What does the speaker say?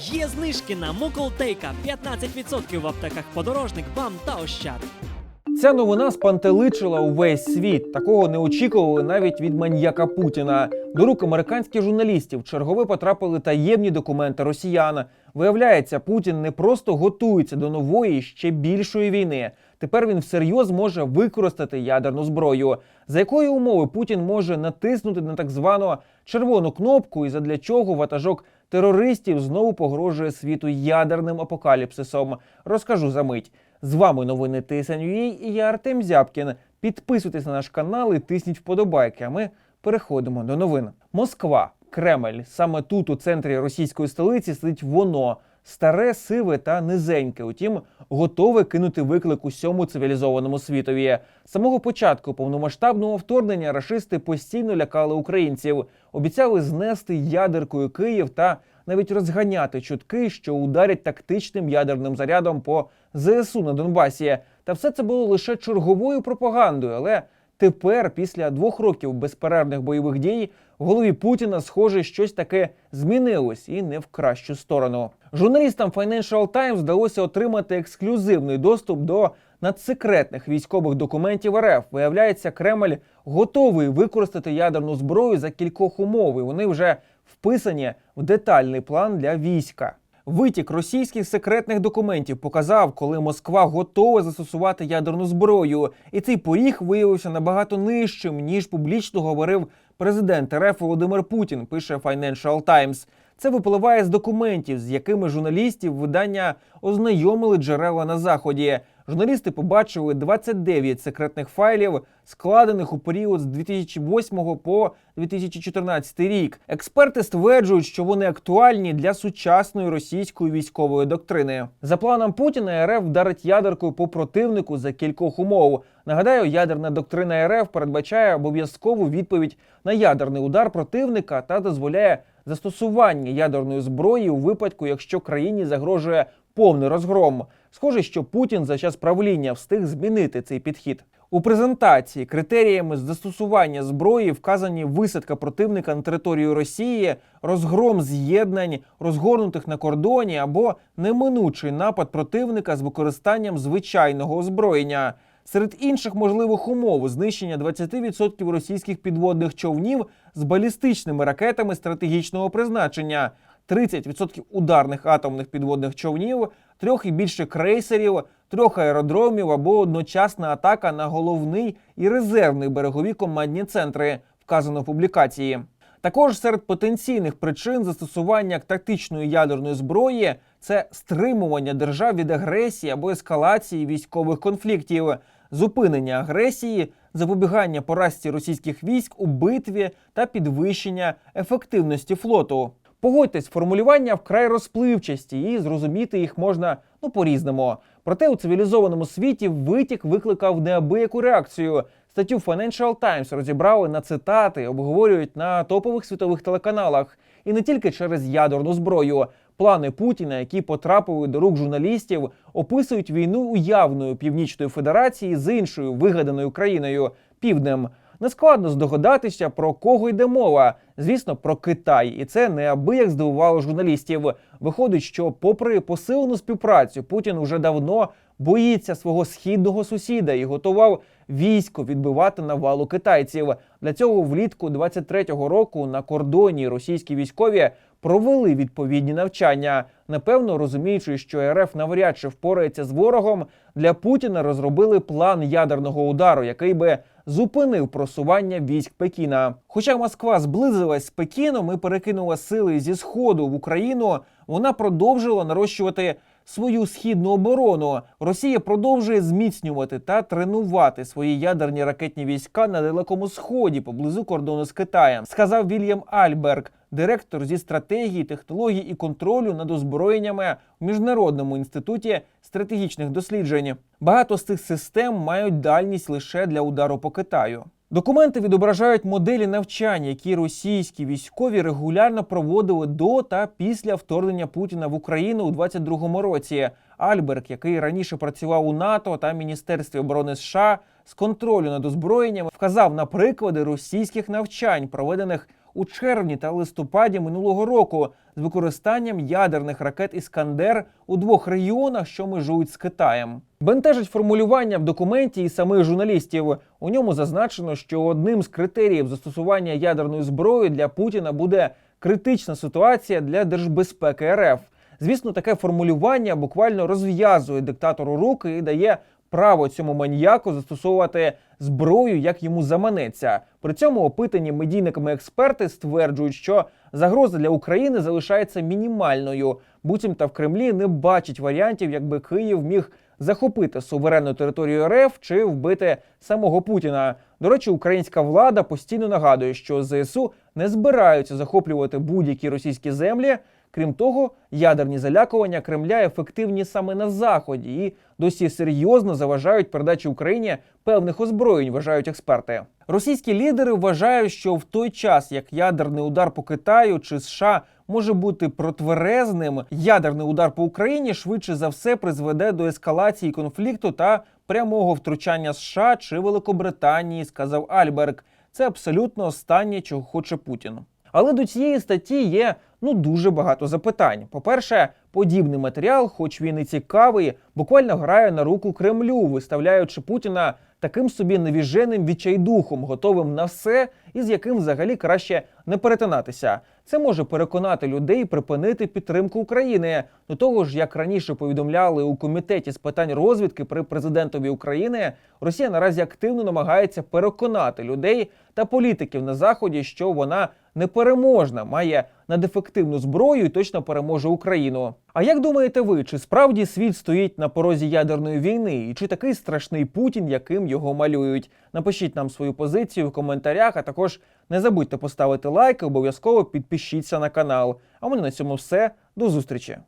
Є знижки на Муколтейка 15% в аптеках подорожник, бам та ощад. Ця новина спантеличила увесь світ. Такого не очікували навіть від маньяка Путіна. До рук американських журналістів чергове потрапили таємні документи росіян. Виявляється, Путін не просто готується до нової ще більшої війни. Тепер він всерйоз може використати ядерну зброю. За якої умови Путін може натиснути на так звану червону кнопку, і задля чого ватажок терористів знову погрожує світу ядерним апокаліпсисом? Розкажу за мить. З вами новини TSN.ua і я Артем Зябкін. Підписуйтесь на наш канал і тисніть вподобайки. А ми переходимо до новин. Москва, Кремль. Саме тут, у центрі російської столиці, сидить воно старе, сиве та низеньке. Утім, готове кинути виклик усьому цивілізованому світові. З самого початку повномасштабного вторгнення рашисти постійно лякали українців, обіцяли знести ядеркою Київ та навіть розганяти чутки, що ударять тактичним ядерним зарядом по ЗСУ на Донбасі. Та все це було лише черговою пропагандою. Але тепер, після двох років безперервних бойових дій, в голові Путіна, схоже, щось таке змінилось і не в кращу сторону. Журналістам Financial Times вдалося отримати ексклюзивний доступ до надсекретних військових документів РФ. Виявляється, Кремль готовий використати ядерну зброю за кількох умов. і Вони вже вписані в детальний план для війська. Витік російських секретних документів показав, коли Москва готова застосувати ядерну зброю, і цей поріг виявився набагато нижчим ніж публічно говорив президент РФ Володимир Путін. Пише Financial Times. Це випливає з документів, з якими журналістів видання ознайомили джерела на заході. Журналісти побачили 29 секретних файлів, складених у період з 2008 по 2014 рік. Експерти стверджують, що вони актуальні для сучасної російської військової доктрини. За планом Путіна РФ вдарить ядеркою по противнику за кількох умов. Нагадаю, ядерна доктрина РФ передбачає обов'язкову відповідь на ядерний удар противника та дозволяє застосування ядерної зброї у випадку, якщо країні загрожує повний розгром. Схоже, що Путін за час правління встиг змінити цей підхід. У презентації критеріями застосування зброї вказані висадка противника на територію Росії, розгром з'єднань, розгорнутих на кордоні або неминучий напад противника з використанням звичайного озброєння. Серед інших можливих умов знищення 20% російських підводних човнів з балістичними ракетами стратегічного призначення, 30% ударних атомних підводних човнів, трьох і більше крейсерів, трьох аеродромів або одночасна атака на головний і резервний берегові командні центри, вказано в публікації. Також серед потенційних причин застосування тактичної ядерної зброї це стримування держав від агресії або ескалації військових конфліктів, зупинення агресії, запобігання поразці російських військ у битві та підвищення ефективності флоту. Погодьтесь, формулювання вкрай розпливчасті і зрозуміти їх можна ну по-різному. Проте у цивілізованому світі витік викликав неабияку реакцію. Статтю Financial Times розібрали на цитати, обговорюють на топових світових телеканалах. І не тільки через ядерну зброю. Плани Путіна, які потрапили до рук журналістів, описують війну уявною Північної Федерації з іншою вигаданою країною Півднем. Нескладно здогадатися, про кого йде мова. Звісно, про Китай, і це неабияк здивувало журналістів. Виходить, що, попри посилену співпрацю, Путін уже давно боїться свого східного сусіда і готував військо відбивати навалу китайців. Для цього влітку 23-го року на кордоні російські військові провели відповідні навчання. Напевно, розуміючи, що РФ навряд чи впорається з ворогом, для Путіна розробили план ядерного удару, який би зупинив просування військ Пекіна. Хоча Москва зблизилась з Пекіном і перекинула сили зі сходу в Україну, вона продовжила нарощувати свою східну оборону. Росія продовжує зміцнювати та тренувати свої ядерні ракетні війська на далекому сході поблизу кордону з Китаєм, сказав Вільям Альберг, директор зі стратегії, технологій і контролю над озброєннями в міжнародному інституті стратегічних досліджень. Багато з цих систем мають дальність лише для удару по Китаю. Документи відображають моделі навчань, які російські військові регулярно проводили до та після вторгнення Путіна в Україну у 22-му році. Альберг, який раніше працював у НАТО та Міністерстві оборони США з контролю над озброєнням, вказав на приклади російських навчань, проведених у червні та листопаді минулого року з використанням ядерних ракет Іскандер у двох регіонах, що межують з Китаєм. Бентежить формулювання в документі і самих журналістів. У ньому зазначено, що одним з критеріїв застосування ядерної зброї для Путіна буде критична ситуація для держбезпеки РФ. Звісно, таке формулювання буквально розв'язує диктатору руки і дає право цьому маніяку застосовувати зброю, як йому заманеться. При цьому опитані медійниками експерти стверджують, що загроза для України залишається мінімальною. Буцімта в Кремлі не бачить варіантів, якби Київ міг захопити суверенну територію РФ чи вбити самого Путіна. До речі, українська влада постійно нагадує, що ЗСУ не збираються захоплювати будь-які російські землі. Крім того, ядерні залякування Кремля ефективні саме на заході і досі серйозно заважають передачі Україні певних озброєнь, вважають експерти. Російські лідери вважають, що в той час, як ядерний удар по Китаю чи США може бути протверезним, ядерний удар по Україні швидше за все призведе до ескалації конфлікту та прямого втручання США чи Великобританії, сказав Альберг. Це абсолютно останнє, чого хоче Путін. Але до цієї статті є ну дуже багато запитань. По-перше, подібний матеріал, хоч він і цікавий, буквально грає на руку Кремлю, виставляючи Путіна таким собі невіженим відчайдухом, готовим на все, і з яким взагалі краще не перетинатися. Це може переконати людей припинити підтримку України. До того ж, як раніше повідомляли у комітеті з питань розвідки при президентові України, Росія наразі активно намагається переконати людей та політиків на заході, що вона непереможна, має надефективну зброю і точно переможе Україну. А як думаєте ви, чи справді світ стоїть на порозі ядерної війни, і чи такий страшний Путін, яким його малюють? Напишіть нам свою позицію в коментарях, а також не забудьте поставити лайк і обов'язково підпишіться на канал. А в мене на цьому все. До зустрічі!